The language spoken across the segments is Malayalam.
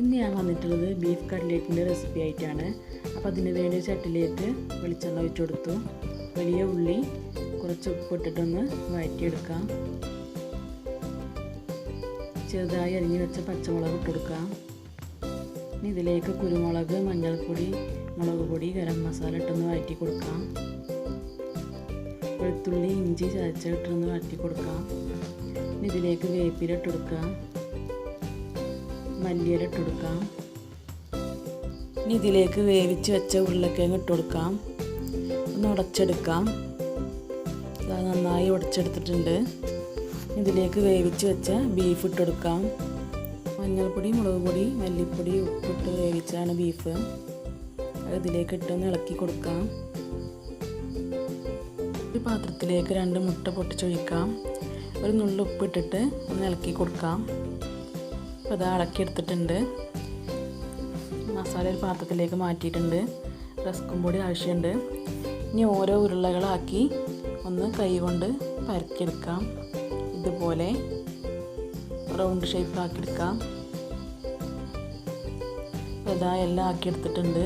ഇന്ന് ഞാൻ വന്നിട്ടുള്ളത് ബീഫ് കട്ട്ലേറ്റിന്റെ റെസിപ്പി ആയിട്ടാണ്. അപ്പോൾ അതിന് വേണ്ടി ചട്ടിലേക്ക് വെളിച്ചെണ്ണ ഒഴിച്ചു കൊടുത്തു. വലിയ ഉള്ളി കുറച്ച് ഉപ്പിട്ടിട്ടൊന്ന് വഴറ്റിയെടുക്കാം. ചെറുതായി അരിഞ്ഞു വെച്ച പച്ചമുളക് ഇട്ടെടുക്കാം ഇനി ഇതിലേക്ക് കുരുമുളക് മഞ്ഞൾപ്പൊടി മുളക് പൊടി ഗരം മസാല ഇട്ടൊന്ന് വഴറ്റി കൊടുക്കാം. വെളുത്തുള്ളി ഇഞ്ചി ചതച്ചിട്ടൊന്ന് വഴറ്റി കൊടുക്കാം. ഇതിലേക്ക് വേപ്പിലിട്ടെടുക്കാം മല്ലിയില ഇട്ട് കൊടുക്കാം ഇനി ഇതിലേക്ക് വേവിച്ച് വെച്ച ഉരുളക്കിഴങ്ങ് ഇട്ട് കൊടുക്കാം ഒന്ന് ഉടച്ചെടുക്കാം. അത് നന്നായി ഉടച്ചെടുത്തിട്ടുണ്ട്. ഇതിലേക്ക് വേവിച്ച് വെച്ച ബീഫ് ഇട്ട് കൊടുക്കാം മഞ്ഞൾപ്പൊടി മുളക് പൊടി മല്ലിപ്പൊടി ഉപ്പിട്ട് വേവിച്ചാണ് ബീഫ് അത് ഇതിലേക്ക് ഇട്ടൊന്ന് ഇളക്കി കൊടുക്കാം. ഒരു പാത്രത്തിലേക്ക് രണ്ട് മുട്ട പൊട്ടിച്ചൊഴിക്കാം. ഒരു നുള്ളുപ്പിട്ടിട്ട് ഒന്ന് ഇളക്കി കൊടുക്കാം. അപ്പോൾ ഇത് ഇളക്കി എടുത്തിട്ടുണ്ട്. മസാല ഒരു പാത്രത്തിലേക്ക് മാറ്റിയിട്ടുണ്ട്. റസ്കും പൊടി ആവശ്യമുണ്ട്. ഇനി ഓരോ ഉരുളകളാക്കി ഒന്ന് കൈ കൊണ്ട് പരക്കിയെടുക്കാം ഇതുപോലെ റൗണ്ട് ഷേപ്പ് ആക്കിയെടുക്കാം ഇതാ എല്ലാം ആക്കിയെടുത്തിട്ടുണ്ട്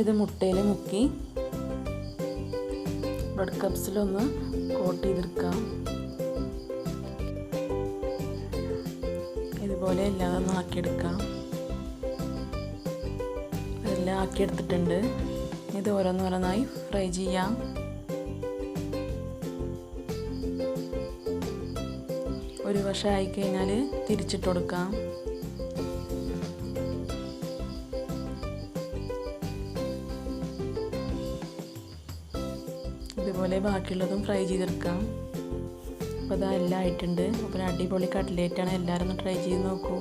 ഇത് മുട്ടയിൽ മുക്കി ബ്രെഡ് കപ്സിലൊന്ന് കോട്ട് ചെയ്തെടുക്കാം. ഇതുപോലെ എല്ലാം ഒന്ന് ആക്കിയെടുക്കാം. എല്ലാം ആക്കിയെടുത്തിട്ടുണ്ട്. ഇത് ഓരോന്നോരോന്നായി ഫ്രൈ ചെയ്യാം. ഒരു വശം ആയിക്കഴിഞ്ഞാൽ തിരിച്ചിട്ട് കൊടുക്കാം. ഇതുപോലെ ബാക്കിയുള്ളതും ഫ്രൈ ചെയ്തെടുക്കാം. അപ്പോൾ ഇതാ എല്ലാം ആയിട്ടുണ്ട് അപ്പോൾ അടിപൊളി കട്ട്ലേറ്റാണ് എല്ലാവരും ഒന്ന് ട്രൈ ചെയ്ത് നോക്കൂ.